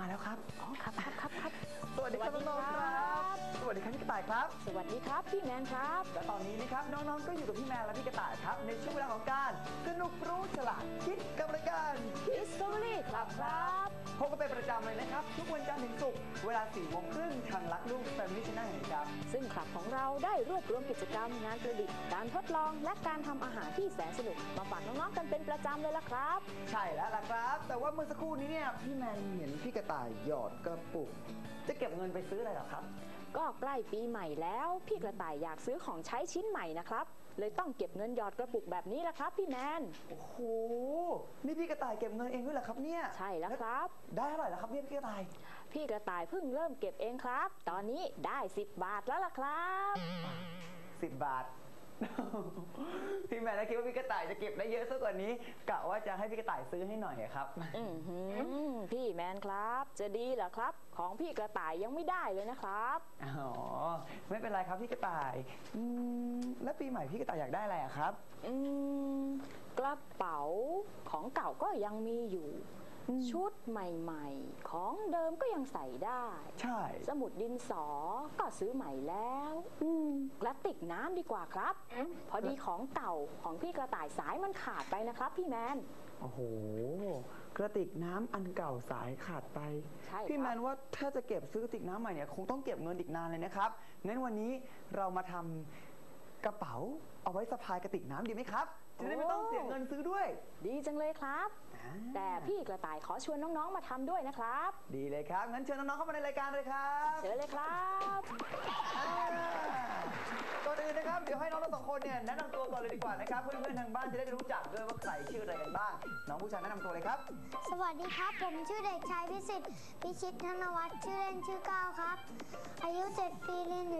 น้องมาแล้วครับอ๋อครับครับครับครับ สวัสดีครับสวัสดีน้องๆคครัรับ บ สวัสดีครับพี่กระต่ายครับ สวัสดีครับพี่แมนครับ และตอนนี้นะครับน้องๆ ก็อยู่กับพี่แมนและพี่กระต่ายครับ ในช่วงเวลาของการสนุกรู้ฉลาดคิดกับรายการ History ครับครับ พบกันเป็นประจำเลยนะครับ ทุกวันจันทร์ถึงศุกร์เวลา4ี่โมงครึ่งทางรักลูกแฟมิลี่ชแนลครับ ซึ่งคลับของเราได้รวบรวมกิจกรรมงานประดิษฐ์การทดลองและการทำอาหารที่แสนสนุกมาฝากน้องๆกันเป็นประจำเลยล่ะครับ ใช่แล้วล่ะครับ แต่ว่าเมื่อสักครู่นี้เนี่ยพี่แมนเห็นพี่กระต่ายหยอดกระปุก จะเก็บเงินไปซื้ออะไรเหรอครับ ก็ใกล้ปีใหม่แล้ว พี่กระต่ายอยากซื้อของใช้ชิ้นใหม่นะครับ เลยต้องเก็บเงินหยอดกระปุกแบบนี้ละครับ พี่แมนโอ้โห นี่พี่กระต่ายเก็บเงินเองด้วยเหรอครับเนี่ยใช่แล้วครับ ได้เท่าไหร่แล้วครับเนี่ยพี่กระต่าย พี่กระต่ายเพิ่งเริ่มเก็บเองครับ ตอนนี้ได้ 10 บาทแล้วล่ะครับสิบบาท พี่แมนนะคิดว่าพี่กระต่ายจะเก็บได้เยอะซะกว่านี้กะว่าจะให้พี่กระต่ายซื้อให้หน่อยอะครับ อือหือพี่แมนครับ จะดีเหรอครับ ของพี่กระต่ายยังไม่ได้เลยนะครับ อ๋อ ไม่เป็นไรครับพี่กระต่ายอืมแล้วปีใหม่พี่กระต่ายอยากได้อะไรอะครับ อืมกระเป๋าของเก่าก็ยังมีอยู่ ชุดใหม่ๆ ของเดิมก็ยังใส่ได้ ใช่ สมุดดินสอก็ซื้อใหม่แล้วกระติกน้ำดีกว่าครับ พอดีของเก่าของพี่กระต่ายสายมันขาดไปนะครับ พี่แมนโอ้โห กระติกน้ำอันเก่าสายขาดไปใช่ครับพี่แมนว่าถ้าจะเก็บซื้อกระติกน้ำใหม่เนี่ยคงต้องเก็บเงินอีกนานเลยนะครับงั้นวันนี้เรามาทำกระเป๋าเอาไว้สะพายกระติกน้ำดีไหมครับจะได้ไม่ต้องเสียเงินซื้อด้วย ดีจังเลยครับอ่า แต่พี่กระต่ายขอชวนน้องๆมาทำด้วยนะครับ ดีเลยครับ งั้นเชิญน้องๆเข้ามาในรายการเลยครับเชิญเลยครับอ่าก่อนอื่นนะครับ เดี๋ยวให้น้องทั้งสองคนเนี่ยแนะนำตัวก่อนเลยดีกว่านะครับ เพื่อนๆทางบ้านจะได้รู้จักด้วยว่าใครชื่ออะไรกันบ้าง น้องผู้ชายแนะนำตัวเลยครับ สวัสดีครับ ผมชื่อเด็กชายพิสิทธิ์พิชิตธนวัฒน์ชื่อเล่นชื่อก้าวครับ อายุ7ปีเรียนอยู่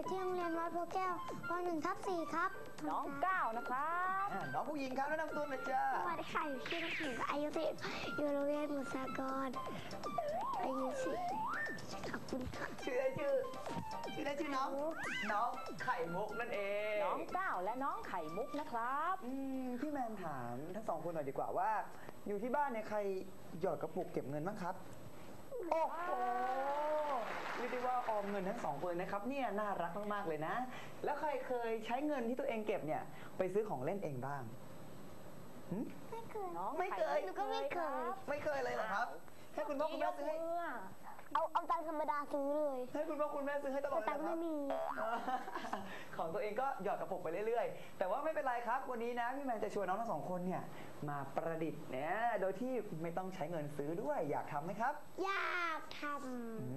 ที่โรงเรียนวัดโพแก้วป .1 ทับ4ครับน้องก้าวนะครับอ่าน้องผู้หญิงครับแนะนำตัวหน่อยจ้าสวัสดีค่ะอยู่ที่นักเรียนอายุ10อยู่โรงเรียนบุษากรอายุ10ขอบคุณค่ะชื่ออะไรชื่อชื่ออะไรชื่อน้องน้องไข่มุกนั่นเองน้องก้าวและน้องไข่มุกนะครับอืมพี่แมนถามทั้งสองคนหน่อยดีกว่าว่า อยู่ที่บ้านเนี่ยใครหยอดกระปุกเก็บเงินบ้างครับ โอ้โหเรีย กได้ว่าออมเงินทั้งสองคนนะครับเนี่ยน่ารักมากๆเลยนะ แล้วใครเคยใช้เงินที่ตัวเองเก็บเนี่ยไปซื้อของเล่นเองบ้างหึไม่เคย น้องไม่เคยข่หนูก็ไม่เคยรับไม่เคยเลยเหรอครับ ให้คุณพ่อคุณยแม่กซื้อให้มือ เอาเอาตังค์ธรรมดาซื้อเลยให้คุณพ่อคุณแม่ซื้อให้ตลอดเลยตังค์เหรอครับไม่มีของตัวเองก็หยอดกระปุกไปเรื่อยๆ แต่ว่าไม่เป็นไรครับ วันนี้นะพี่แมนจะชวนน้องทั้งสองคนเนี่ยมาประดิษฐ์เนี่ยโดยที่ไม่ต้องใช้เงินซื้อด้วยอยากทำไหมครับอยากทอื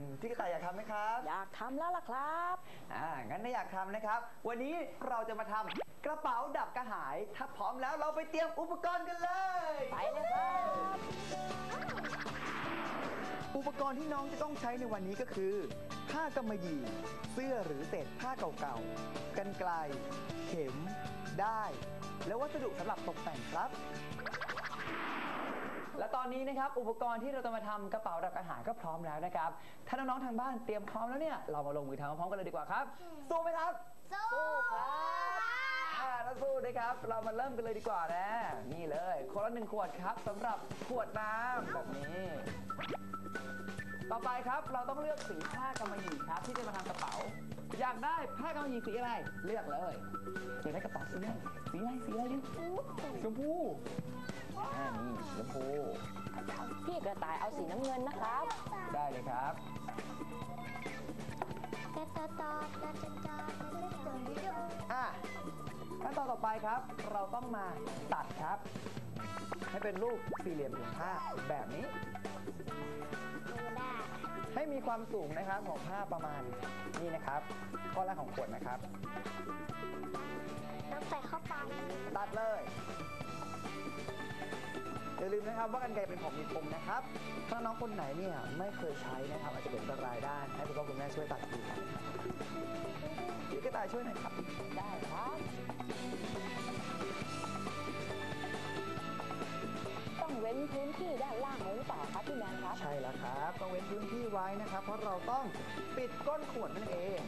มพี่กระต่ายอยากทำไหมครับอยากทำแล้วล่ะครับ อ่างั้นถ้าอยากทำนะครับ วันนี้เราจะมาทำกระเป๋าดับกระหาย ถ้าพร้อมแล้วเราไปเตรียมอุปกรณ์กันเลย ไปเลยครับ อุปกรณ์ที่น้องจะต้องใช้ในวันนี้ก็คือ ผ้ากำมะหยี่ เสื้อหรือเศษผ้าเก่าๆ กันไกล เข็ม ได้ และวัสดุสำหรับตกแต่งครับ และตอนนี้นะครับ อุปกรณ์ที่เราจะมาทำกระเป๋าดับอาหารก็พร้อมแล้วนะครับ ถ้าน้องๆทางบ้านเตรียมพร้อมแล้วเนี่ย เรามาลงมือทำพร้อมกันเลยดีกว่าครับ สู้ไหมครับ สู้ครับอ่าถ้าสู้นะครับ เรามาเริ่มกันเลยดีกว่านะ นี่เลยคนละหนึ่งขวดครับสำหรับขวดน้ำแบบนี้ ต่อไปครับเราต้องเลือกสีผ้ากำมะหยี่ครับ ที่จะมาทำกระเป๋า อยากได้ผ้ากำมะหยี่สีอะไร เลือกเลยอยากได้กระเป๋าสีอะไรสีอะไรสีอะไรชมพูอ่านี่ชมพูพี่กระต่ายเอาสีน้ำเงินนะครับ ได้เลยครับอะขั้นตอนต่อไปครับ เราต้องมาตัดครับ ให้เป็นรูปสี่เหลี่ยมผืนผ้าแบบนี้ ได้ให้มีความสูงนะครับของผ้าประมาณนี้นะครับ ข้อแรกของขวดนะครับต้องใส่เข้าไปตัดเลยอย่าลืมนะครับว่ากันไกรเป็นของมีคมนะครับ ถ้าน้องคนไหนเนี่ยไม่เคยใช้นะครับ อาจจะเป็นอันตรายได้ให้คุณพ่อคุณแม่ช่วยตัดทีพี่กระต่ายช่วยหน่อยครับ ได้ครับ เว้นพื้นที่ด้านล่างไว้หรือเปล่าครับพี่แมนครับใช่แล้วครับต้องเว้นพื้นที่ไว้นะครับ เพราะเราต้องปิดก้นขวดนั่นเอง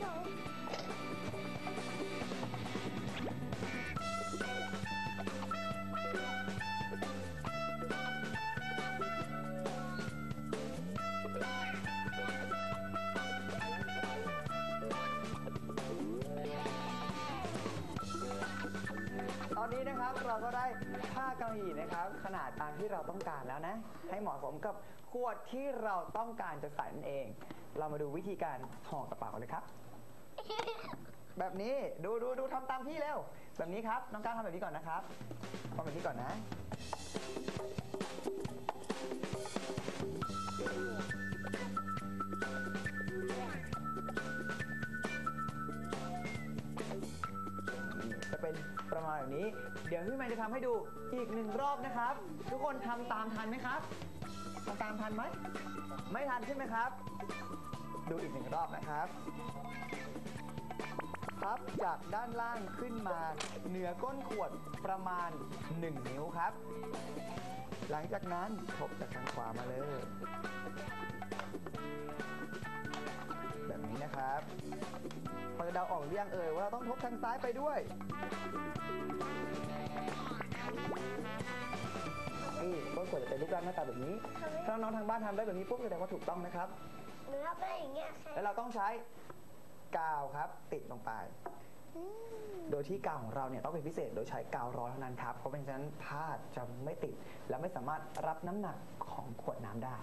ตอนนี้นะครับเราก็ได้ ผ้ากำมะหยี่นะครับ ขนาดตามที่เราต้องการแล้วนะ ให้เหมาะสมกับขวดที่เราต้องการจะใส่นั่นเอง เรามาดูวิธีการห่อกระเป๋าเลยครับ แบบนี้ดูดูดูทำตามพี่เร็วแบบนี้ครับน้องก้ารทำแบบนี้ก่อนนะครับทำแบบนี้ก่อนนะจะเป็นประมาณแบบนี้ เดี๋ยวพี่แมนจะทำให้ดูอีกหนึ่งรอบนะครับ ทุกคนทำตามทันไหมครับทำตามทันไหมไม่ทันใช่ไหมครับ ดูอีกหนึ่งรอบนะครับพับจากด้านล่างขึ้นมาเหนือก้นขวดประมาณ 1 นิ้วครับ หลังจากนั้นทบจากทางขวามาเลย แบบนี้นะครับพอจะเดาออกหรือยังเอ่ยว่าเราต้องทบทางซ้ายไปด้วย นี่ก้นขวดจะเป็นรูปร่างหน้าตาแบบนี้ ถ้าน้องๆทางบ้านทำได้แบบนี้ปุ๊บแสดงว่าถูกต้องนะครับ หนูทำได้อย่างเงี้ยค่ะแล้วเราต้องใช้กาวครับติดลงไป อืมโดยที่กาวของเราเนี่ยต้องเป็นพิเศษโดยใช้กาวร้อนเท่านั้นครับ เพราะเป็นฉะนั้นผ้าจะไม่ติด และไม่สามารถรับน้ำหนักของขวดน้ำได้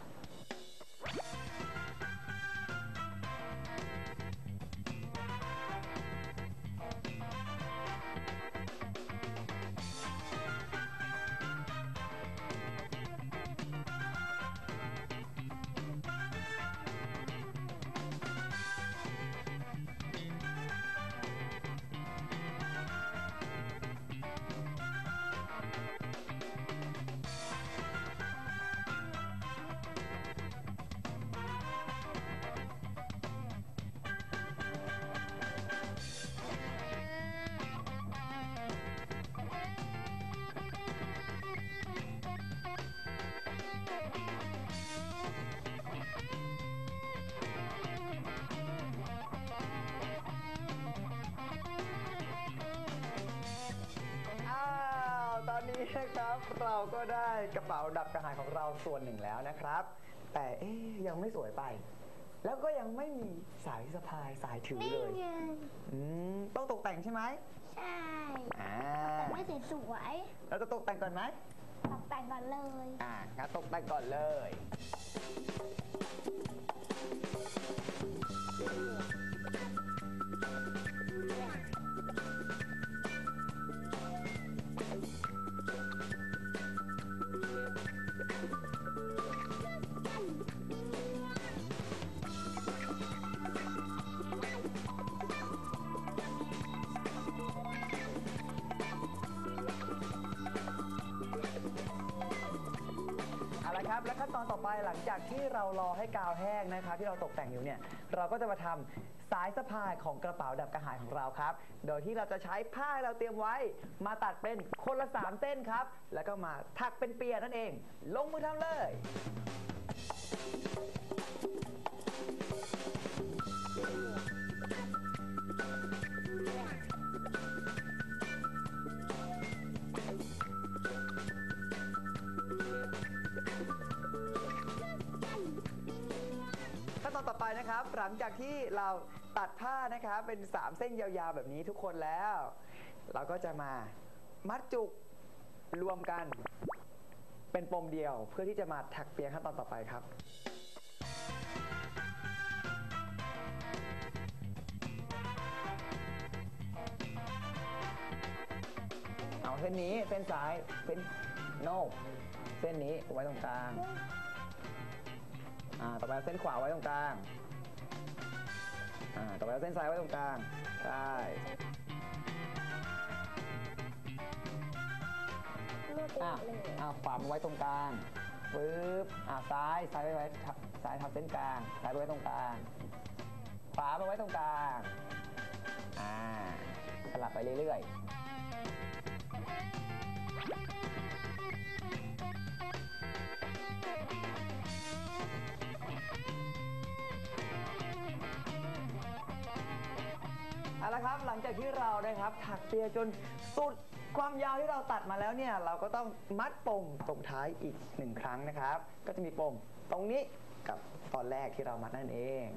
นนี้นะครับ เราก็ได้กระเป๋าดับกระหายของเราส่วนหนึ่งแล้วนะครับ แต่เอ๊ยยังไม่สวยไป แล้วก็ยังไม่มีสายสะพายสายถือนี่เลยไงอืมต้องตกแต่งใช่ไหมใช่อ่าแต่ไม่สวยเราจะตกแต่งก่อนไหมๆตกแต่งก่อนเลย อ่างั้นตกแต่งก่อนเลย เและขั้นตอนต่อไปหลังจากที่เรารอให้กาวแห้งนะครับที่เราตกแต่งอยู่เนี่ยเราก็จะมาทำสายสะพายของกระเป๋าดับกระหายของเราครับ โดยที่เราจะใช้ผ้าที่เราเตรียมไว้ มาตัดเป็นคนละสามเส้นครับ แล้วก็มาถักเป็นเปียนั่นเอง ลงมือทำเลย นะครับ หลังจากที่เราตัดผ้านะครับเป็น 3 เส้นยาวๆแบบนี้ทุกคนแล้ว เราก็จะมามัดจุกรวมกันเป็นปมเดียวเพื่อที่จะมาถักเปียขั้นตอนต่อไปครับเอาเส้นนี้เส้นซ้ายเส้นโน่เส้นนี้ไว้ตรงกลาง อ่า ต่อไปเอาเส้นขวาไว้ตรงกลาง อ่าต่อไปเอาเส้นซ้ายไว้ตรงกลางใช่รวดอ่าเร็วเลยอ่าขวามาไว้ตรงกลางปึ๊บอ่าซ้ายซ้ายไว้ไว้ทับซ้ายทับเส้นกลางซ้ายไว้ตรงกลาง ขวามาไว้ตรงกลางอ่าสลับไปเรื่อยๆาละครับ หลังจากที่เรานะครับถักเปียจนสุดความยาวที่เราตัดมาแล้วเนี่ย เราก็ต้องมัดปมตรงท้ายอีกหนึ่งครั้งนะครับ ก็จะมีปมตรงนี้กับตอนแรกที่เรามัดนั่นเอง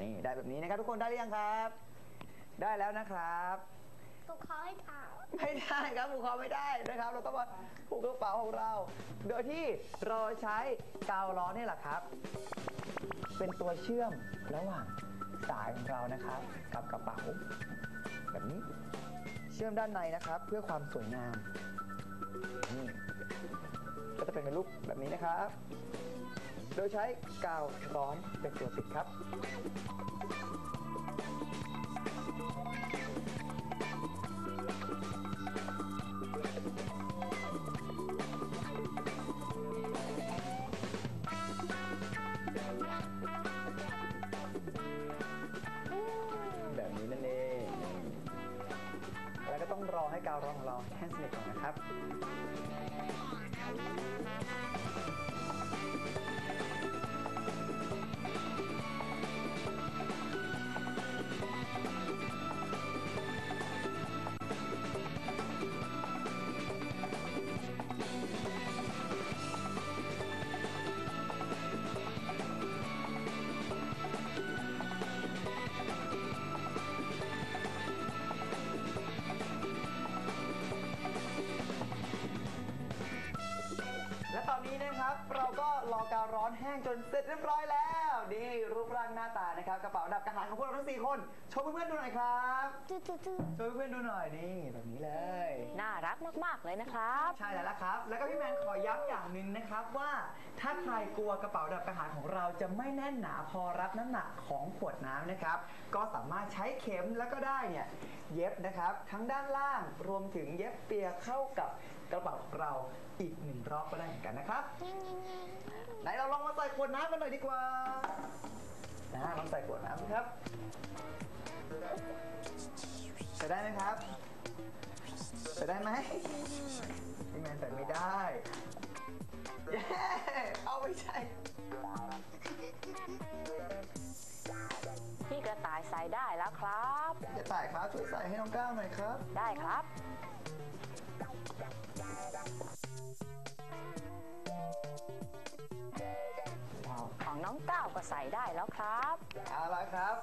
นี่ได้แบบนี้นะครับทุกคนได้หรือยังครับ ได้แล้วนะครับก็เขาให้ถามไม่ได้ครับผูกคอไม่ได้นะครับ เราต้องมาผูกกระเป๋าของเรา โดยที่เราใช้กาวล้อนี่แหละครับ เป็นตัวเชื่อมระหว่าง สายของเรานะครับ กับกระเป๋า แบบนี้ เชื่อมด้านในนะครับ เพื่อความสวยงามนี่ก็จะเป็นรูปแบบนี้นะครับ โดยใช้กาวร้อนเป็นตัวติดครับ นนี้นะครับ เราก็รอกาวร้อนแห้งจนเสร็จเรียบร้อยแล้วนี่รูปร่างหน้าตานะครับกระเป๋าดับกระหายของพวกเราทั้ง4คนโชว์เพื่อนๆดูหน่อยครับตื้อตื้อตื้อโชว์เพื่อนๆดูหน่อยนี่แบบนี้เลย น่ารักมากๆเลยนะครับ ใช่แล้วล่ะครับ แล้วก็พี่แมนขอย้ำอย่างหนึ่งนะครับว่า ถ้าใครกลัวกระเป๋าดับกระหายของเราจะไม่แน่นหนาพอรับน้ำหนักของขวดน้ำนะครับ ก็สามารถใช้เข็มแล้วก็ได้เนี่ยเย็บนะครับ ทั้งด้านล่างรวมถึงเย็บเปียเข้ากับกระเป๋าของเราอีกหนึ่งรอบก็ได้เหมือนกันนะครับไหนเราลองมาใส่ขวดน้ำกันหน่อยดีกว่านะลองใส่ขวดน้ำสิครับใส่ได้ไหมครับใส่ได้ไหมพี่แมนใส่ไม่ได้เย้เอาไม่ใช่พี่กระต่ายใส่ได้แล้วครับจะใส่ครับช่วยใส่ให้น้องก้าวหน่อยครับ ได้ครับ น้องก้าวก็ใส่ได้แล้วครับ เอาละครับ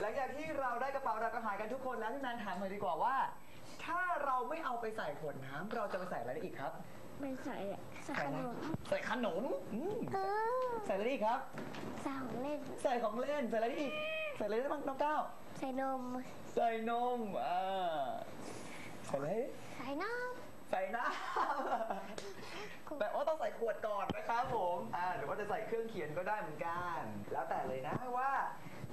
หลังจากที่เราได้กระเป๋าดับกระหายกันทุกคนแล้วพี่แมนถามเลยดีกว่าว่า ถ้าเราไม่เอาไปใส่ขวดน้ำเราจะไปใส่อะไรได้อีกครับ ไม่ใส่อะใส่ขนมใส่ขนมอืมเออใส่อะไรได้อีกครับ ใส่ของเล่น ใส่ของเล่นใส่อะไรได้อีกใส่อะไรได้บ้างน้องก้าวใส่นม ใส่นมอ่าใส่อะไร ใส่น้ ใส่น้ำแต่ว่าต้องใส่ขวดก่อนนะครับผมอ่าหรือว่าจะใส่เครื่องเขียนก็ได้เหมือนกัน แล้วแต่เลยนะว่า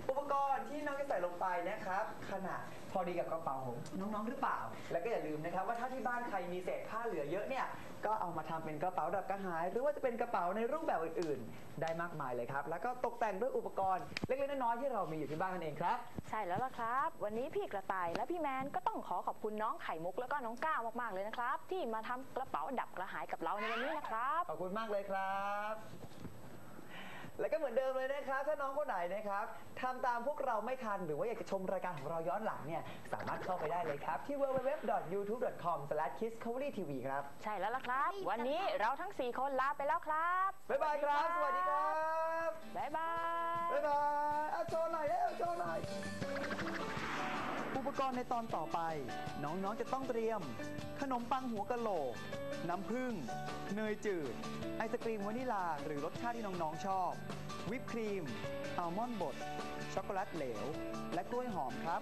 อุปกรณ์ที่น้องจะใส่ลงไปนะครับ ขนาดพอดีกับกระเป๋าของน้องๆหรือเปล่า แล้วก็อย่าลืมนะครับ ว่าถ้าที่บ้านใครมีเศษผ้าเหลือเยอะเนี่ยก็เอามาทำเป็นกระเป๋าดับกระหาย หรือว่าจะเป็นกระเป๋าในรูปแบบอื่นๆ ได้มากมายเลยครับ แล้วก็ตกแต่งด้วยอุปกรณ์เล็กๆน้อยๆที่เรามีอยู่ที่บ้านนั่นเองครับ ใช่แล้วล่ะครับ วันนี้พี่กระต่ายและพี่แมนก็ต้องขอขอบคุณน้องไข่มุกแล้วก็น้องก้าวมากๆเลยนะครับ ที่มาทำกระเป๋าดับกระหายกับเราในวันนี้นะครับขอบคุณมากเลยครับ และก็เหมือนเดิมเลยนะครับ ถ้าน้องคนไหนนะครับทำตามพวกเราไม่ทัน หรือว่าอยากจะชมรายการของเราย้อนหลังเนี่ย สามารถเข้าไปได้เลยครับ ที่ www.youtube.com/kisscoverytv ครับ ใช่แล้วล่ะครับ วันนี้เราทั้ง 4 คนลาไปแล้วครับ บ๊ายบายครับ สวัสดีครับ บ๊ายบาย บ๊ายบาย ปกรณ์ในตอนต่อไป น้องๆจะต้องเตรียม ขนมปังหัวกะโหลก น้ำผึ้งเนยจืด ไอศกรีมวานิลา หรือรสชาติที่น้องๆชอบ วิปครีมอัลมอนด์บดช็อกโกแลตเหลว และกล้วยหอมครับ